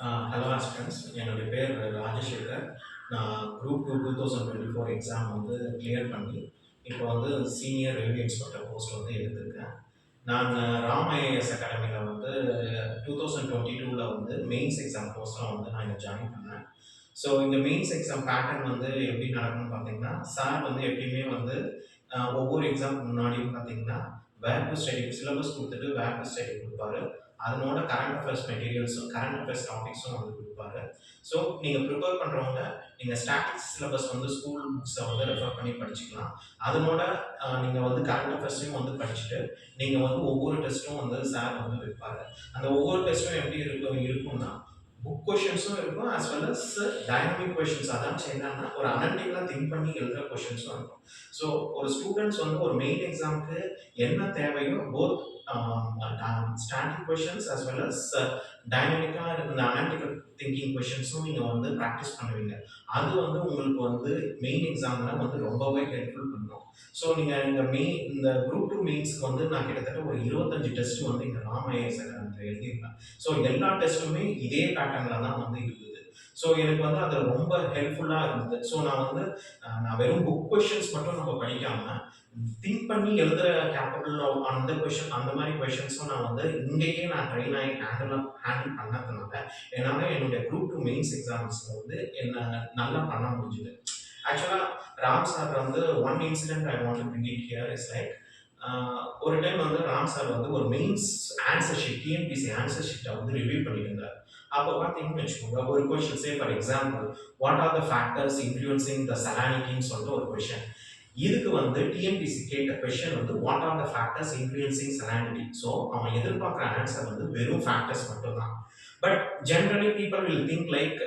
Hello students என்னுடைய பேர் ராஜசேகர் நான் group two two thousand twenty four exam வந்து கிளியர் பண்ணி இப்போ வந்து சீனியர் ரெவன்யூ இன்ஸ்பெக்டர் போஸ்ட் வந்து எடுத்திருக்கேன். நான் ராம் ஐஏஎஸ் அகாடமியில் வந்து டூ தௌசண்ட் டுவெண்ட்டி டூவில் வந்து மெயின்ஸ் எக்ஸாம் கோர்ஸ்லாம் வந்து நான் இங்கே ஜாயின் பண்ணேன். ஸோ இந்த மெயின்ஸ் எக்ஸாம் பேட்டர்ன் வந்து எப்படி நடக்கும்னு பார்த்தீங்கன்னா சார் வந்து எப்பயுமே வந்து ஒவ்வொரு எக்ஸாமுக்கு முன்னாடியும் பார்த்தீங்கன்னா வேர் டு ஸ்டடி சிலபஸ் கொடுத்துட்டு வேர் டு ஸ்டடி கொடுப்பாரு. அதனோட கரண்ட் அஃபேர்ஸ் மெட்டீரியல்ஸும் கரண்ட் அஃபேர்ஸ் டாபிக்ஸும் வந்து கொடுப்பாரு. ஸோ நீங்கள் ப்ரிப்பேர் பண்ணுறவங்க நீங்கள் ஸ்டாட்டிக்ஸ் சிலபஸ் வந்து ஸ்கூல் புக்ஸை வந்து ரெஃபர் பண்ணி படிச்சுக்கலாம். அதனோட நீங்கள் வந்து கரண்ட் அஃபேர்ஸையும் வந்து படிச்சுட்டு நீங்கள் வந்து ஒவ்வொரு டெஸ்ட்டும் வந்து சார் வந்து வைப்பாரு. அந்த ஒவ்வொரு டெஸ்ட்டும் எப்படி இருக்கும் இருக்கும்னா புக் கொஷின்ஸும் இருக்கும் as well as dynamic questions அதான் என்னன்னா ஒரு அனலிட்டிக்கலாக திங்க் பண்ணி எழுதுகிற கொஷின்ஸும் இருக்கும். ஸோ ஒரு ஸ்டூடெண்ட்ஸ் வந்து ஒரு மெயின் எக்ஸாமுக்கு என்ன தேவையோ both static questions as well as டைனமிக்காக இருக்கிற அனாலிட்டிக்கல் திங்கிங் கொஷின்ஸும் நீங்கள் வந்து ப்ராக்டிஸ் பண்ணுவீங்க. அது வந்து உங்களுக்கு வந்து மெயின் எக்ஸாமில் வந்து ரொம்பவே ஹெல்ப்ஃபுல் பண்ணும். ஸோ நீங்கள் இந்த மெயின் இந்த குரூப் டூ மெயின்ஸ்க்கு வந்து நான் கிட்டத்தட்ட ஒரு இருபத்தஞ்சு டெஸ்ட் வந்து இங்கே ராமஐஎஸ் அகாடமியில் எழுதியிருப்பேன். ஸோ எல்லா டெஸ்ட்டுமே இதே பேட்டர்னில் தான் வந்து இருக்குது ஸோ எனக்கு வந்து அது ரொம்ப ஹெல்ப்ஃபுல்லாக இருந்தது. ஸோ நான் வந்து நான் வெறும் புக் கொஷின்ஸ் மட்டும் நம்ம படிக்காமல் திங்க் பண்ணி எழுதுகிற கேப்பபிள் அந்த கொஷின் அந்த மாதிரி கொஷின்ஸும் நான் வந்து இங்கேயே நான் ட்ரெயின் ஆகி ஹேண்டில் ஹேண்டில் பண்ணதுனால என்னால் என்னுடைய குரூப் டூ மெயின்ஸ் எக்ஸாம்ஸில் வந்து என்ன நல்லா பண்ண முடிஞ்சுது. ஆக்சுவலாக ராம் சார் வந்து one incident I want to bring it here is like ஒரு டைம் வந்து ராம் சார் வந்து ஒரு mains answer sheet TNPSC answer ஷீட்டை வந்து ரிவ்யூ பண்ணியிருந்தார். அப்போ பார்த்தீங்கன்னு வச்சுக்கோங்க ஒரு question say for example what are the factors influencing the சலானிட்டின்னு சொல்லிட்டு ஒரு கொஷின் இதுக்கு வந்து டிஎன்பிசி கேட்ட கொஷின் வந்து what are the factors influencing salinity so அவன் எதிர்பார்க்குற ஆன்சர் வந்து வெறும் ஃபேக்டர்ஸ் மட்டும்தான். But generally people will think like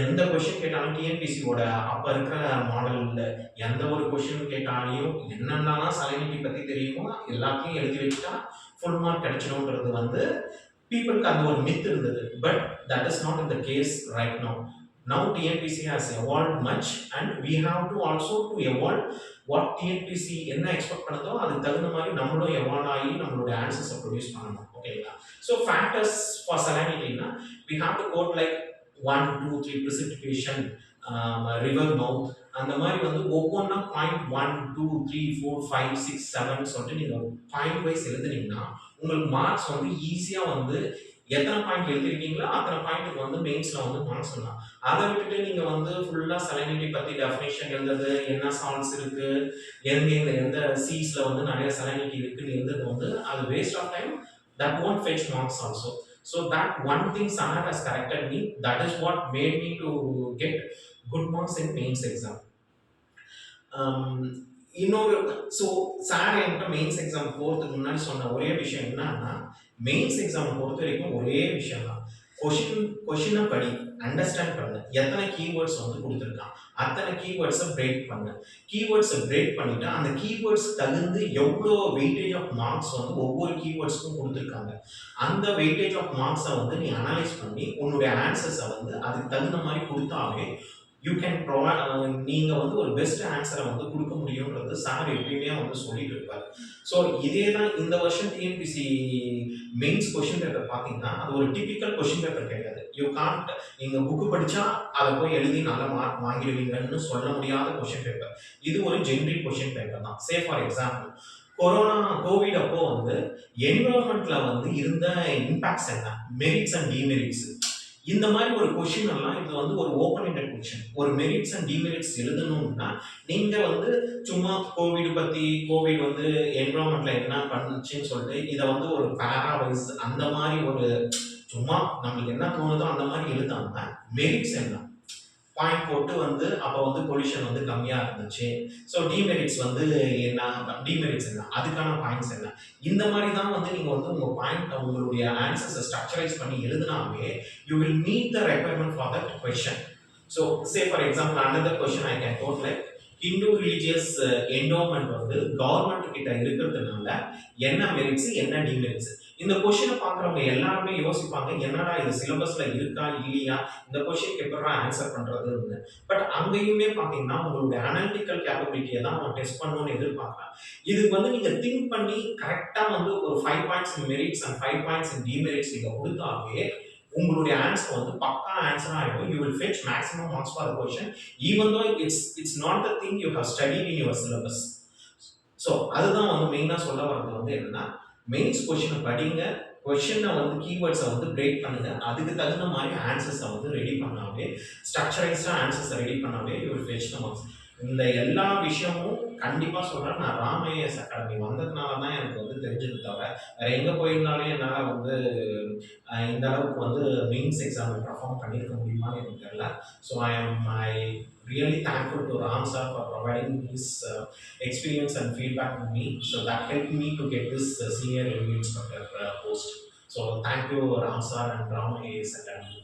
எந்த கொஷின் கேட்டாலும் டிஎன்பிசியோட அப்போ இருக்கிற மாடலில் எந்த ஒரு கொஷின் கேட்டாலையும் என்னென்னலாம் சலைனிட்டி பற்றி தெரியுமோ எல்லாத்தையும் எழுதி வச்சுட்டா ஃபுல் மார்க் கிடைச்சிடும்ன்றது வந்து பீப்புளுக்கு அந்த ஒரு மித் இருந்தது. But that is not in the case right no Now TNPSC has evolved much and we have to also to evolve what TNPSC என்ன எக்ஸ்பெக்ட் பண்ணுதோ அதுக்கு தகுந்த மாதிரி நம்மளும் எவால்வ் ஆகி நம்மளோட ஆன்சர்ஸை ப்ரொடியூஸ் பண்ணணும். ஓகேங்களா so factors for சலானிட்டினா we have to quote like one two three precipitation um, river mouth அந்த மாதிரி வந்து ஒவ்வொன்றா point one two three four five six seven சொல்லிட்டு நீங்கள் பாயிண்ட் வைஸ் எழுதுனீங்கன்னா உங்களுக்கு மார்க்ஸ் வந்து ஈஸியாக வந்து எத்தனை பாயிண்ட் எழுதிருக்கீங்களோ அத்தனை பாயிண்ட்டுக்கு வந்து மெயின்ஸில் வந்து மார்க்ஸ் சொல்லலாம். அதை விட்டுட்டு நீங்கள் வந்து ஃபுல்லாக சலனிட்டி பற்றி டெஃபினேஷன் எழுதுறது என்ன சாங்ஸ் இருக்குது எந்த எந்த எந்த வந்து நிறைய சலனிட்டி இருக்குன்னு எழுதுறது வந்து அது waste of time that won't fetch marks also so that one thing Sana has corrected me that is what made me to get good marks in mains exam இன்னொரு ஸோ சார் என்கிட்ட mains exam போகிறதுக்கு முன்னாடி சொன்ன ஒரே விஷயம் என்னன்னா mains exam பொறுத்த வரைக்கும் ஒரே விஷயம் தான். கொஷின் கொஷினை படி அண்டர்ஸ்டாண்ட் பண்ணு. எத்தனை கீவேர்ட்ஸ் வந்து கொடுத்துருக்கான். அத்தனை கீவேர்ட்ஸை பிரேக் பண்ணு. கீவேர்ட்ஸை பிரேக் பண்ணிவிட்டு அந்த கீவேர்ட்ஸ் தகுந்து எவ்வளோ வெயிட்டேஜ் ஆஃப் மார்க்ஸ் வந்து ஒவ்வொரு கீவேர்ட்ஸ்க்கும் கொடுத்துருக்காங்க. அந்த வெயிட்டேஜ் ஆஃப் மார்க்ஸை வந்து நீ அனலைஸ் பண்ணி உன்னுடைய ஆன்சர்ஸை வந்து அதுக்கு தகுந்த மாதிரி கொடுத்தாவே யூ கேன் ப்ரொவைட் நீங்கள் வந்து ஒரு பெஸ்ட் ஆன்சரை வந்து கொடுக்க முடியுன்றது சார் எப்பயுமே வந்து சொல்லிட்டு இருப்பார். ஸோ இதே தான் இந்த வருஷம் டிஎன்பிசி மெயின்ஸ் கொஷின் பேப்பர் பார்த்தீங்கன்னா அது ஒரு டிபிக்கல் கொஷின் பேப்பர் கிடையாது. யூ கான்ட் நீங்கள் புக்கு படித்தா அதை போய் எழுதி நல்ல மார்க் வாங்கிடுவீங்கன்னு சொல்ல முடியாத கொஷின் பேப்பர் இது ஒரு ஜென்ரிக் கொஷின் பேப்பர் தான். Say for example corona COVID அப்போ வந்து என்வரான்மெண்ட்ல வந்து இருந்த இம்பாக்ட்ஸ் என்ன? மெரிட்ஸ் அண்ட் டிமெரிட்ஸ் இந்த மாதிரி ஒரு கொஷின் எல்லாம் இது வந்து ஒரு ஓப்பன் எண்டட் கொஷின் ஒரு மெரிட்ஸ் அண்ட் டிமெரிட்ஸ் எழுதணும்னா நீங்க வந்து சும்மா கோவிட் பத்தி கோவிட் வந்து என்வரான்மெண்ட்ல என்ன பண்ணுச்சுன்னு சொல்லிட்டு இதை வந்து ஒரு பேராவைஸ் அந்த மாதிரி ஒரு சும்மா நம்மளுக்கு என்ன தோணுதோ அந்த மாதிரி எழுதாம மெரிட்ஸ் என்ன? பாயிண்ட் போட்டு வந்து அப்போ வந்து பொல்யூஷன் வந்து கம்மியாக இருந்துச்சு. ஸோ டிமெரிட்ஸ் வந்து என்ன டிமெரிட்ஸ் என்ன அதுக்கான பாயிண்ட்ஸ் என்ன? இந்த மாதிரி தான் வந்து நீங்கள் வந்து உங்கள் பாயிண்ட் உங்களுடைய ஆன்சர்ஸை ஸ்ட்ரக்சரைஸ் பண்ணி எழுதினாவே you will meet the requirement for that question so say for example another question I can quote like Hindu religious endowment வந்து கவர்மெண்ட் கிட்ட இருக்கிறதுனால என்ன மெரிட்ஸ் என்ன டிமெரிட்ஸ் இந்த கொஷினை பார்க்குறவங்க எல்லாருமே யோசிப்பாங்க என்னடா இது சிலபஸ்ல இருக்கா இல்லையா? இந்த கொஷினுக்கு எப்படா ஆன்சர் பண்றதுன்னு. பட் அங்கேயுமே பார்த்தீங்கன்னா உங்களுடைய அனாலிட்டிக்கல் கேப்பபிலிட்டியை தான் அவன் டெஸ்ட் பண்ணணும்னு எதிர்பார்க்கலாம். இதுக்கு வந்து நீங்க திங்க் பண்ணி கரெக்டாக வந்து ஒரு five points in merits and five points in demerits நீங்க கொடுத்தாவே உங்களுடைய ஆன்சர் வந்து பக்கா ஆன்சராக ஆகிடும் you will fetch maximum marks for question even though it's it's not the thing you have study in your syllabus so அதுதான் வந்து மெயினாக சொல்ல வர்றது வந்து என்னன்னா மெயின்ஸ் கொஷினை படிங்க. கொஷினை வந்து கீவேர்ட்ஸை வந்து பிரேக் பண்ணுங்க. அதுக்கு தகுந்த மாதிரி ஆன்சர்ஸை வந்து ரெடி பண்ணாவே ஸ்ட்ரக்சரைஸ்டாக ஆன்சர்ஸை ரெடி பண்ணாவே you will fetch the marks இந்த எல்லா விஷயமும் கண்டிப்பாக சொல்கிறேன் நான் ராமையஸ் அகாடமி வந்ததுனால தான் எனக்கு வந்து தெரிஞ்சது தவிர வேறு எங்கே போயிருந்தாலும் என்னால் வந்து இந்த அளவுக்கு வந்து மெயின்ஸ் எக்ஸாமில் பர்ஃபார்ம் பண்ணியிருக்க முடியுமான்னு எனக்கு தெரியல so I am I really thankful to Ram sir for providing his experience and feedback to me. So that helped me to get this uh, senior review inspector uh, post. So thank you, Ram sir and Ram AS Academy.